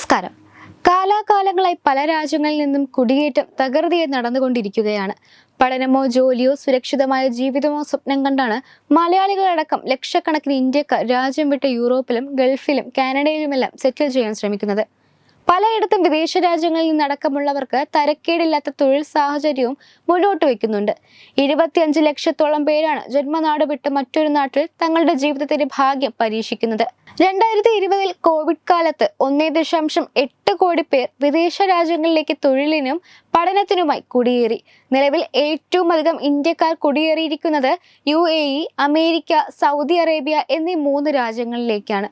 നമസ്കാരം. കാലാകാലങ്ങളായി പല രാജ്യങ്ങളിൽ നിന്നും കുടിയേറ്റം തകൃതിയെ നടന്നുകൊണ്ടിരിക്കുകയാണ്. പഠനമോ ജോലിയോ സുരക്ഷിതമായ ജീവിതമോ സ്വപ്നം കണ്ടാണ് മലയാളികളടക്കം ലക്ഷക്കണക്കിന് ഇന്ത്യക്കാർ രാജ്യം വിട്ട് യൂറോപ്പിലും ഗൾഫിലും കാനഡയിലുമെല്ലാം സെറ്റിൽ ചെയ്യാൻ ശ്രമിക്കുന്നത്. പലയിടത്തും വിദേശ രാജ്യങ്ങളിൽ നിന്നടക്കമുള്ളവർക്ക് തരക്കേടില്ലാത്ത തൊഴിൽ സാഹചര്യവും മുന്നോട്ട് വയ്ക്കുന്നുണ്ട്. ഇരുപത്തിയഞ്ച് ലക്ഷത്തോളം പേരാണ് ജന്മനാട് വിട്ട് മറ്റൊരു നാട്ടിൽ തങ്ങളുടെ ജീവിതത്തിന്റെ ഭാഗ്യം പരീക്ഷിക്കുന്നത്. രണ്ടായിരത്തി ഇരുപതിൽ കോവിഡ് കാലത്ത് ഒന്നേ ദശാംശം എട്ട് കോടി പേർ വിദേശ രാജ്യങ്ങളിലേക്ക് തൊഴിലിനും പഠനത്തിനുമായി കുടിയേറി. നിലവിൽ ഏറ്റവും അധികം ഇന്ത്യക്കാർ കുടിയേറിയിരിക്കുന്നത് യു അമേരിക്ക സൗദി അറേബ്യ എന്നീ മൂന്ന് രാജ്യങ്ങളിലേക്കാണ്.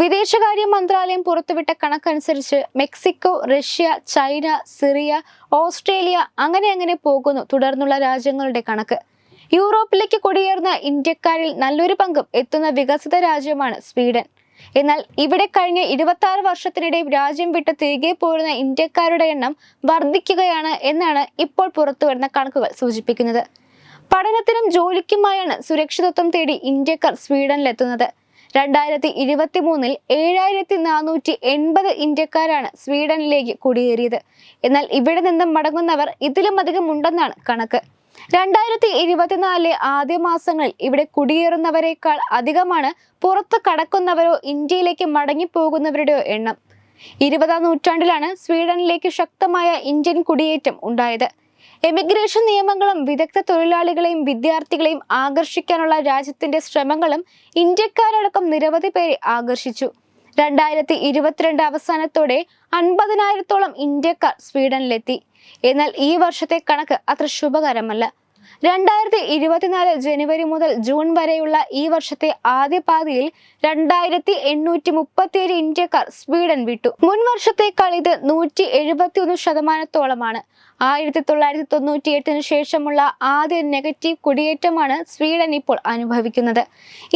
വിദേശകാര്യ മന്ത്രാലയം പുറത്തുവിട്ട കണക്കനുസരിച്ച് Mexico Russia China Syria Australia അങ്ങനെ അങ്ങനെ പോകുന്നു തുടർന്നുള്ള രാജ്യങ്ങളുടെ കണക്ക്. യൂറോപ്പിലേക്ക് കുടിയേറുന്ന ഇന്ത്യക്കാരിൽ നല്ലൊരു പങ്കും എത്തുന്ന വികസിത രാജ്യമാണ് സ്വീഡൻ. എന്നാൽ ഇവിടെ കഴിഞ്ഞ ഇരുപത്തി ആറ് വർഷത്തിനിടെ രാജ്യം വിട്ട് തിരികെ പോരുന്ന ഇന്ത്യക്കാരുടെ എണ്ണം വർദ്ധിക്കുകയാണ് എന്നാണ് ഇപ്പോൾ പുറത്തുവരുന്ന കണക്കുകൾ സൂചിപ്പിക്കുന്നത്. പഠനത്തിനും ജോലിക്കുമായാണ് സുരക്ഷിതത്വം തേടി ഇന്ത്യക്കാർ സ്വീഡനിലെത്തുന്നത്. രണ്ടായിരത്തി ഇരുപത്തി മൂന്നിൽ ഏഴായിരത്തി നാനൂറ്റി എൺപത് ഇന്ത്യക്കാരാണ് സ്വീഡനിലേക്ക് കുടിയേറിയത്. എന്നാൽ ഇവിടെ നിന്നും മടങ്ങുന്നവർ ഇതിലും അധികം ഉണ്ടെന്നാണ് കണക്ക്. രണ്ടായിരത്തി ഇരുപത്തിനാലിലെ ആദ്യ മാസങ്ങളിൽ ഇവിടെ കുടിയേറുന്നവരെക്കാൾ അധികമാണ് പുറത്ത് കടക്കുന്നവരോ ഇന്ത്യയിലേക്ക് മടങ്ങിപ്പോകുന്നവരുടെയോ എണ്ണം. ഇരുപതാം നൂറ്റാണ്ടിലാണ് സ്വീഡനിലേക്ക് ശക്തമായ ഇന്ത്യൻ കുടിയേറ്റം ഉണ്ടായത്. എമിഗ്രേഷൻ നിയമങ്ങളും വിദഗ്ധ തൊഴിലാളികളെയും വിദ്യാർത്ഥികളെയും ആകർഷിക്കാനുള്ള രാജ്യത്തിന്റെ ശ്രമങ്ങളും ഇന്ത്യക്കാരടക്കം നിരവധി പേരെ ആകർഷിച്ചു. രണ്ടായിരത്തി ഇരുപത്തിരണ്ട് അവസാനത്തോടെ അൻപതിനായിരത്തോളം ഇന്ത്യക്കാർ സ്വീഡനിലെത്തി. എന്നാൽ ഈ വർഷത്തെ കണക്ക് അത്ര ശുഭകരമല്ല. രണ്ടായിരത്തി ഇരുപത്തിനാല് ജനുവരി മുതൽ ജൂൺ വരെയുള്ള ഈ വർഷത്തെ ആദ്യ പാതിയിൽ രണ്ടായിരത്തി എണ്ണൂറ്റി മുപ്പത്തിയേഴ് ഇന്ത്യക്കാർ സ്വീഡൻ വിട്ടു. മുൻ വർഷത്തേക്കാൾ ഇത് നൂറ്റി എഴുപത്തി ഒന്ന് ശതമാനത്തോളമാണ്. ആയിരത്തി തൊള്ളായിരത്തി തൊണ്ണൂറ്റി എട്ടിന് ശേഷമുള്ള ആദ്യ നെഗറ്റീവ് കുടിയേറ്റമാണ് സ്വീഡൻ ഇപ്പോൾ അനുഭവിക്കുന്നത്.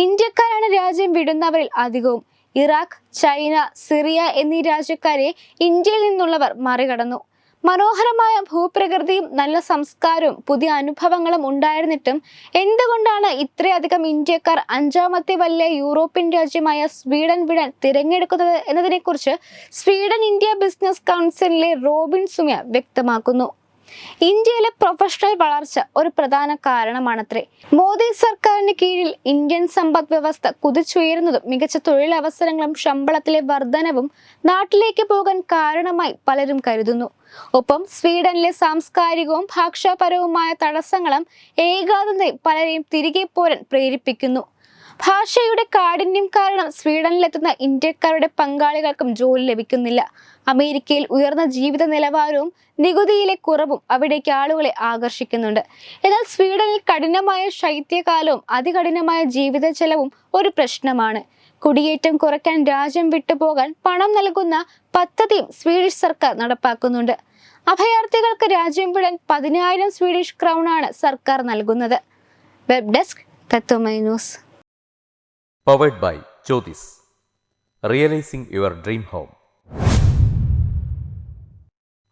ഇന്ത്യക്കാരാണ് രാജ്യം വിടുന്നവരിൽ അധികവും. ഇറാഖ് ചൈന സിറിയ എന്നീ രാജ്യക്കാരെ ഇന്ത്യയിൽ നിന്നുള്ളവർ മറികടന്നു. മനോഹരമായ ഭൂപ്രകൃതിയും നല്ല സംസ്കാരവും പുതിയ അനുഭവങ്ങളും ഉണ്ടായിരുന്നിട്ടും എന്തുകൊണ്ടാണ് ഇത്രയധികം ഇന്ത്യക്കാർ അഞ്ചാമത്തെ വലിയ യൂറോപ്യൻ രാജ്യമായ സ്വീഡൻ വിടൻ തിരഞ്ഞെടുക്കുന്നത് എന്നതിനെക്കുറിച്ച് സ്വീഡൻ ഇന്ത്യ ബിസിനസ് കൗൺസിലിലെ റോബിൻ സുമിയ വ്യക്തമാക്കുന്നു. ഇന്ത്യയിലെ പ്രൊഫഷണൽ വളർച്ച ഒരു പ്രധാന കാരണമാണത്രേ. മോദി സർക്കാരിന് കീഴിൽ ഇന്ത്യൻ സമ്പദ് വ്യവസ്ഥ കുതിച്ചുയരുന്നതും മികച്ച തൊഴിലവസരങ്ങളും ശമ്പളത്തിലെ വർധനവും നാട്ടിലേക്ക് പോകാൻ കാരണമായി പലരും കരുതുന്നു. ഒപ്പം സ്വീഡനിലെ സാംസ്കാരികവും ഭാഷാപരവുമായ തടസ്സങ്ങളും ഏകാന്തതയും പലരെയും തിരികെ പോരാൻ പ്രേരിപ്പിക്കുന്നു. ഭാഷയുടെ കാഠിന്യം കാരണം സ്വീഡനിലെത്തുന്ന ഇന്ത്യക്കാരുടെ പങ്കാളികൾക്കും ജോലി ലഭിക്കുന്നില്ല. അമേരിക്കയിൽ ഉയർന്ന ജീവിത നിലവാരവും നികുതിയിലെ കുറവും അവിടേക്ക് ആളുകളെ ആകർഷിക്കുന്നുണ്ട്. എന്നാൽ സ്വീഡനിൽ കഠിനമായ ശൈത്യകാലവും അതികഠിനമായ ജീവിത ചെലവും ഒരു പ്രശ്നമാണ്. കുടിയേറ്റം കുറയ്ക്കാൻ രാജ്യം വിട്ടുപോകാൻ പണം നൽകുന്ന പദ്ധതിയും സ്വീഡിഷ് സർക്കാർ നടപ്പാക്കുന്നുണ്ട്. അഭയാർത്ഥികൾക്ക് രാജ്യം വിടാൻ പതിനായിരം സ്വീഡിഷ് ക്രൗൺ ആണ് സർക്കാർ നൽകുന്നത്. Web desk Tatvamayi news. Powered by Jyothis realising your dream home